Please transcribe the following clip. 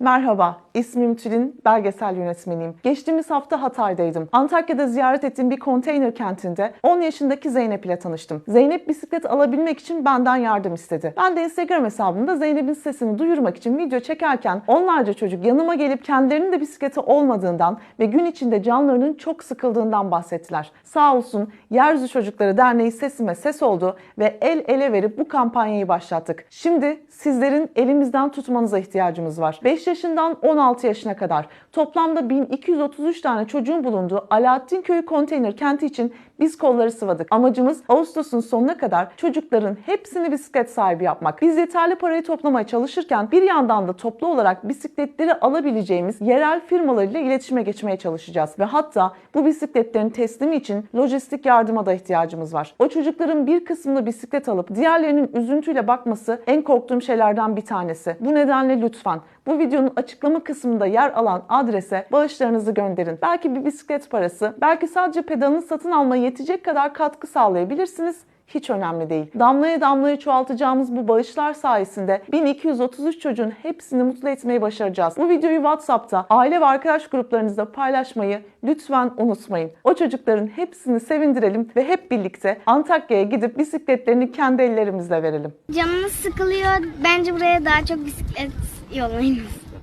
Merhaba, ismim Tülin, belgesel yönetmeniyim. Geçtiğimiz hafta Hatay'daydım. Antakya'da ziyaret ettiğim bir konteyner kentinde 10 yaşındaki Zeynep ile tanıştım. Zeynep bisiklet alabilmek için benden yardım istedi. Ben de Instagram hesabımda Zeynep'in sesini duyurmak için video çekerken onlarca çocuk yanıma gelip kendilerinin de bisikleti olmadığından ve gün içinde canlarının çok sıkıldığından bahsettiler. Sağ olsun Yeryüzü Çocukları Derneği sesime ses oldu ve el ele verip bu kampanyayı başlattık. Şimdi sizlerin elimizden tutmanıza ihtiyacımız var. 5 yaşından 16 yaşına kadar toplamda 1233 tane çocuğun bulunduğu Alaaddin Köyü konteyner kenti için biz kolları sıvadık. Amacımız Ağustos'un sonuna kadar çocukların hepsini bisiklet sahibi yapmak. Biz yeterli parayı toplamaya çalışırken bir yandan da toplu olarak bisikletleri alabileceğimiz yerel firmalarıyla iletişime geçmeye çalışacağız. Ve hatta bu bisikletlerin teslimi için lojistik yardıma da ihtiyacımız var. O çocukların bir kısmını bisiklet alıp diğerlerinin üzüntüyle bakması en korktuğum şeylerden bir tanesi. Bu nedenle lütfen bu videonun açıklama kısmında yer alan adrese bağışlarınızı gönderin. Belki bir bisiklet parası, belki sadece pedalını satın almaya yetecek kadar katkı sağlayabilirsiniz hiç önemli değil. Damlaya damlaya çoğaltacağımız bu bağışlar sayesinde 1233 çocuğun hepsini mutlu etmeyi başaracağız. Bu videoyu WhatsApp'ta, aile ve arkadaş gruplarınızda paylaşmayı lütfen unutmayın. O çocukların hepsini sevindirelim ve hep birlikte Antakya'ya gidip bisikletlerini kendi ellerimizle verelim. Canınız sıkılıyor. Bence buraya daha çok bisiklet yollayınız.